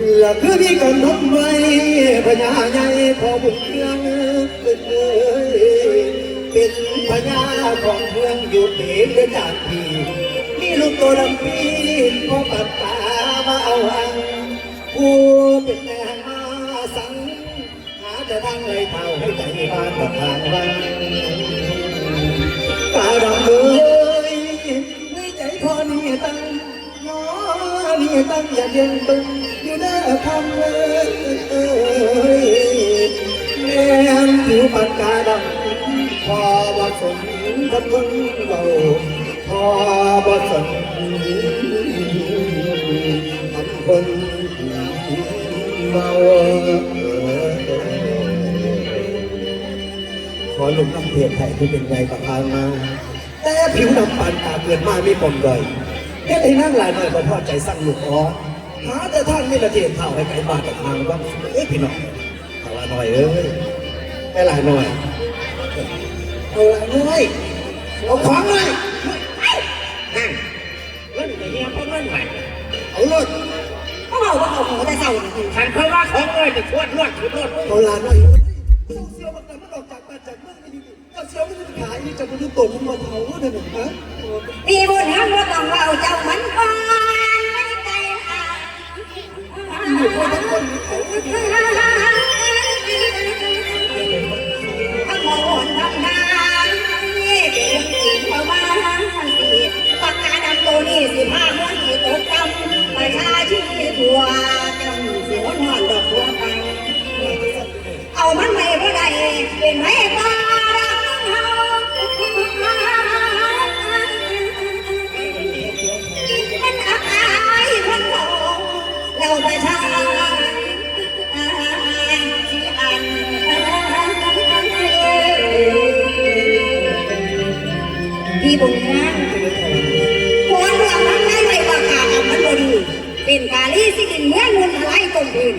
คือพี่กำหนดไว้พญาใหญ่พอบุญเมืองเอ้ยเป็นพญาของเมืองอยู่เตนจากพี่มีลูกตัวดำปีนพอปัดตามาเอาอังผู้เป็นแม่มาสังหาแต่ทางเลยเท่าให้ใจบ้านกับทางวังตาดำเลยในใจพอนี่ตั้งน้อนี่ตั้งอย่าเย็นตึง น้าคำเอ้ยแม่ผิวปากกาดำพอบ่สนกับคนเบาพอบ่สนทำคนเบาขอลงน้ำเพียรไทยที่เป็นไงกับทางมาแต่ผิวดำปานตาเกินมาไม่ปมด้อยแค่ได้นั่งหลายหน่อยก็พอใจสั่งลูกอ้อ หาแต่ท่านไม่ละเทียนเท่าให้ไก่บาทกับทางว่าเอ้ยพี่น้องเอาละหน่อยเอ้ยให้หลายหน่อยเอาลายหน่อยเอาของเลยนั่นเงินไอ้เฮียพราเงินใหม่เอาเลยเขาบอกว่าเขาขอแต่เศร้าฉันเคยว่าของเลยจะชวดรวดชุดรวดเอาลายหน่อยเอ้ยเสียวมันแต่มันออกจากบ้านจากเมืองไม่ดีๆก็เสียวมันจะขายนี่จะมาดูตกมันมาเผาเนี่ยหนูฮะมีบุญทั้งว่าต้องเราเจ้ามันก่อนไม่ なるほど。 นอะไรต้น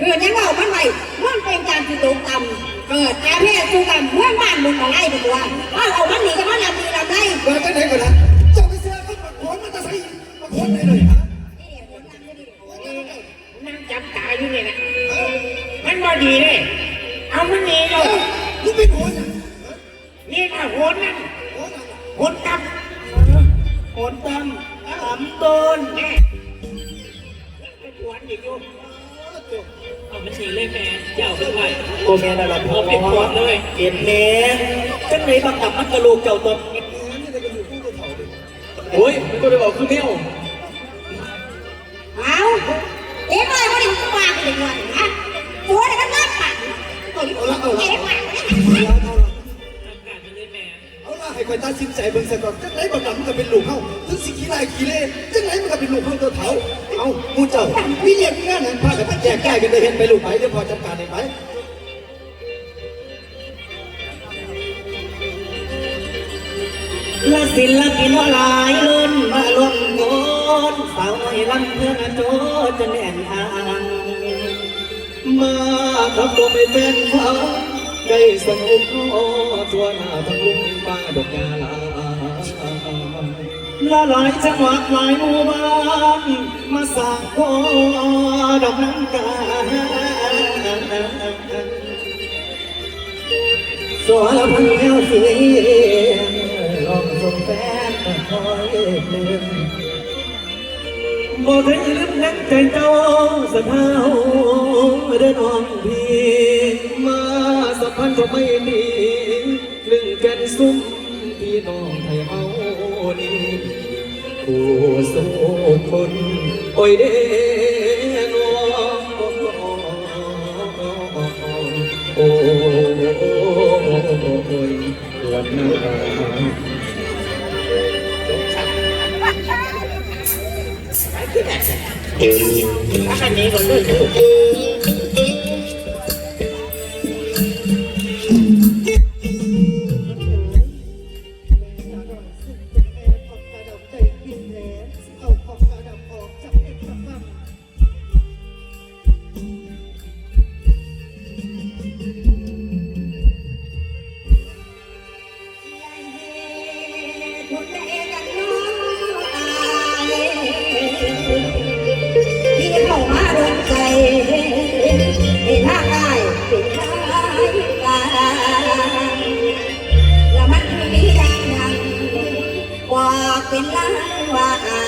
ดินยังว่ามันไหวมันเป็นการที่ตกต่ำเกิดอาเพศสุกรรมเมื่อบ้านมึงขอะไรดีกว่าว่าเอามันหนีกับมันลำดีลำไรว่าจะไหนก่อนนะเจ้าไปเสียเขามาขนมันจะใส่มาขนไหนเลยฮะนั่งจับตาอยู่เนี่ยนะมันบ่ดีเลยเอามันหนีเลยลูกเป็นหัวนะนี่ถ้าโหนนั่นหัวนะโหนตับโอนตามตามตนแน่ไปชวนอีกอยู่เอา ไม่ใช่เลยแม่เจ้าเป็นไรโอแม่นั่นแหละเอเป็นคนเลยเห็นแม่จังไหนบังกับมันกระโหลกเจ้าตัวนี่ได้ก็อยู่คู่ตัวเขาดิโอ้ยม่ต้องไปบอกคือแมวเอาเอ๊ะอะไรวะนี่มันปากเลยวันนะตัวเด็กก็นน่าปัดตัวนี้เอ๊ะปากเนี่ยเอาละ ให้คอยตัดสินใจเบิ่งซะก่อนจังไหนบางกับมันก็เป็นลูกเขาถึงสิขี้ลายขี้เล่จังไหนมันก็เป็นลูกเขาตัวเถาเอ้ามูเจ้ามีเรียกงานนั้นพากันไปแจกแก้กันได้เห็นไปลูกไปเดี๋ยวพอจัดการได้ไหมและศิลปินหลายล้นมาล้นโกนสาวน้อยลำเพื่อนโจจนแน่นทางมาขับตัวไปเป็นฟ้าได้สนุกทั่วหน้าทั้งลุง มาดอกยาลาละหลายจังหวัดหลายหมู่บ้านมาสร้างโคดอกน้ำกาสวนพันแก้วเสียงลองส่งแฟนคอยลืมบ่เคยลืมนักใจเจ้าสะเท้าเดินน้องพี่มาสัมพันธ์ก็ไม่มีเรื่ องแกันซุ้มพี่น้องไทยเฮานี่ผู้สู้คนโอ้ยเด้นอโอ้ยวดหน้าถ้าอันนี้ก็ลื่นอยู่ เป็นล้านว่า